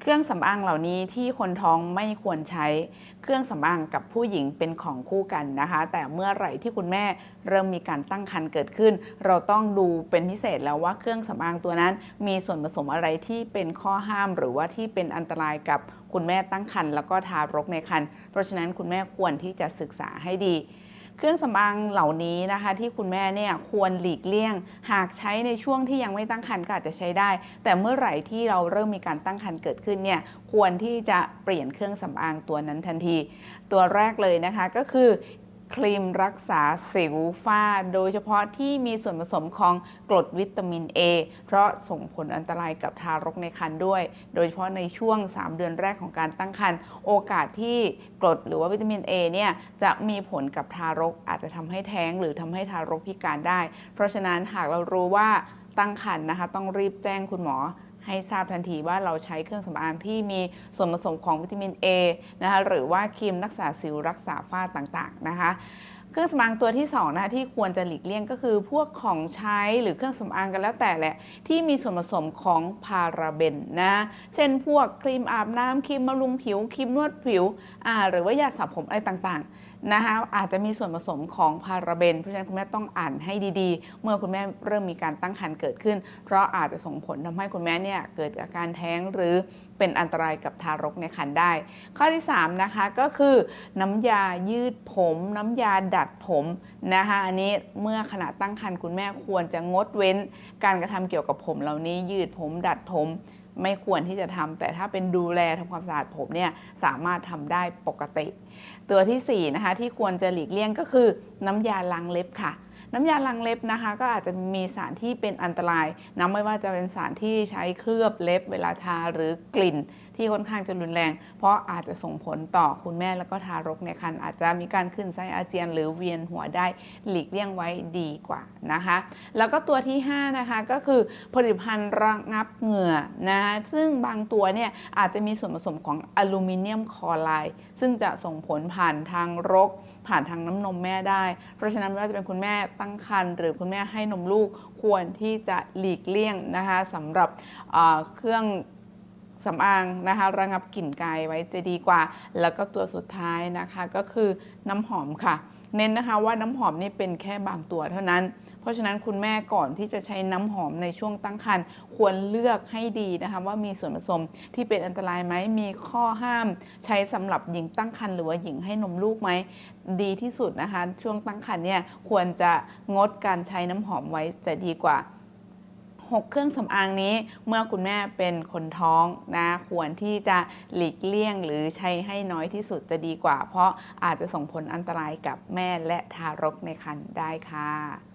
เครื่องสำอางเหล่านี้ที่คนท้องไม่ควรใช้ เครื่องสำอางกับผู้หญิงเป็นของคู่กันนะคะ แต่เมื่อไหร่ที่คุณแม่เริ่มมีการตั้งครรภ์เกิดขึ้น เราต้องดูเป็นพิเศษแล้วว่าเครื่องสำอางตัวนั้น มีส่วนผสมอะไรที่เป็นข้อห้าม หรือว่าที่เป็นอันตรายกับคุณแม่ตั้งครรภ์แล้วก็ทารกในครรภ์เพราะฉะนั้นคุณแม่ควรที่จะศึกษาให้ดี เครื่องสำอางเหล่านี้นะคะ ที่คุณแม่เนี่ยควรหลีกเลี่ยง หากใช้ในช่วงที่ยังไม่ตั้งครรภ์ก็อาจจะใช้ได้ แต่เมื่อไหร่ที่เราเริ่มมีการตั้งครรภ์เกิดขึ้นเนี่ยควรที่จะเปลี่ยนเครื่องสำอางตัวนั้นทันที ตัวแรกเลยนะคะก็คือ ครีมรักษาสิวฝ้า โดยเฉพาะที่มีส่วนผสมของกรดวิตามิน A เพราะส่งผลอันตรายกับทารกในครรภ์ด้วย โดยเฉพาะในช่วง 3 เดือนแรกของการตั้งครรภ์โอกาสที่กรดหรือว่าวิตามิน A เนี่ยจะมีผลกับทารกอาจจะทำให้แท้งหรือทำให้ทารกพิการได้ เพราะฉะนั้นหากเรารู้ว่าตั้งครรภ์นะคะ ต้องรีบแจ้งคุณหมอ ให้ทราบทันทีว่าเราใช้เครื่องสำอางที่มีส่วนผสมของวิตามิน A นะคะหรือว่าครีมรักษาสิวรักษาฝ้าต่างๆนะคะ เครื่องสำอางตัวที่2นะคะที่ควรจะหลีกเลี่ยงก็คือ พวกของใช้หรือเครื่องสำอางกันแล้วแต่แหละที่มีส่วนผสมของพาราเบนนะเช่น พวกครีมอาบน้ำครีมบำรุงผิวครีมนวดผิวอ่าหรือว่ายาสระผมอะไรต่างๆนะคะอาจจะมีส่วนผสมของพาราเบน เพราะฉะนั้นคุณแม่ต้องอ่านให้ดีๆ เมื่อคุณแม่เริ่มมีการตั้งครรภ์เกิดขึ้น เพราะอาจจะส่งผลทำให้คุณแม่เนี่ยเกิดอาการแท้งหรือ เป็นอันตรายกับทารกในครรภ์ได้ ข้อที่3นะคะก็คือน้ำยายืดผม น้ำยาดัดผมนะคะอันนี้เมื่อขณะตั้งครรภ์คุณแม่ควรจะงดเว้น การกระทำเกี่ยวกับผมเหล่านี้ยืดผมดัดผมไม่ควรที่จะทำแต่ถ้าเป็นดูแลทำความสะอาดผมเนี่ยสามารถทำได้ปกติ ตัวทีสี่4นะคะที่ควรจะหลีกเลี่ยงก็คือน้ำยาล้างเล็บค่ะ น้ำยาล้างเล็บนะคะ ก็อาจจะมีสารที่เป็นอันตรายนะไม่ว่าจะเป็นสารที่ใช้เคลือบเล็บเวลาทาหรือกลิ่น ที่ค่อนข้างจะรุนแรง เพราะอาจจะส่งผลต่อคุณแม่แล้วก็ทารกในครรภ์อาจจะมีการขึ้นไส้อาเจียน หรือเวียนหัวได้หลีกเลี่ยงไว้ดีกว่านะคะ แล้วก็ตัวที่ 5 นะคะก็คือผลิตภัณฑ์ระงับเหงื่อนะคะซึ่งบางตัวเนี่ยอาจจะมีส่วนผสมของอลูมิเนียมคลอไรด์ซึ่งจะส่งผลผ่านทางรก ผ่านทางน้ำนมแม่ได้ เพราะฉะนั้นไม่ว่าจะเป็นคุณแม่ตั้งครรภ์หรือคุณแม่ให้นมลูกควรที่จะหลีกเลี่ยงนะคะสำหรับเอ่อเครื่อง สำอางนะคะระงับกลิ่นกายไว้จะดีกว่า แล้วก็ตัวสุดท้ายนะคะก็คือน้ำหอมค่ะ เน้นนะคะว่าน้ำหอมนี่เป็นแค่บางตัวเท่านั้น เพราะฉะนั้นคุณแม่ก่อนที่จะใช้น้ำหอมในช่วงตั้งครรภ์ควรเลือกให้ดีนะคะว่ามีส่วนผสมที่เป็นอันตรายไหมมีข้อห้าม ใช้สำหรับหญิงตั้งครรภ์หรือว่าหญิงให้นมลูกไหมดีที่สุดนะคะ ช่วงตั้งครรภ์เนี่ยควรจะงดการใช้น้ำหอมไว้จะดีกว่า 6 เครื่องสำอางนี้ เมื่อคุณแม่เป็นคนท้องนะควรที่จะหลีกเลี่ยง หรือใช้ให้น้อยที่สุดจะดีกว่า เพราะอาจจะส่งผลอันตรายกับแม่และทารกในครรภ์ได้ค่ะ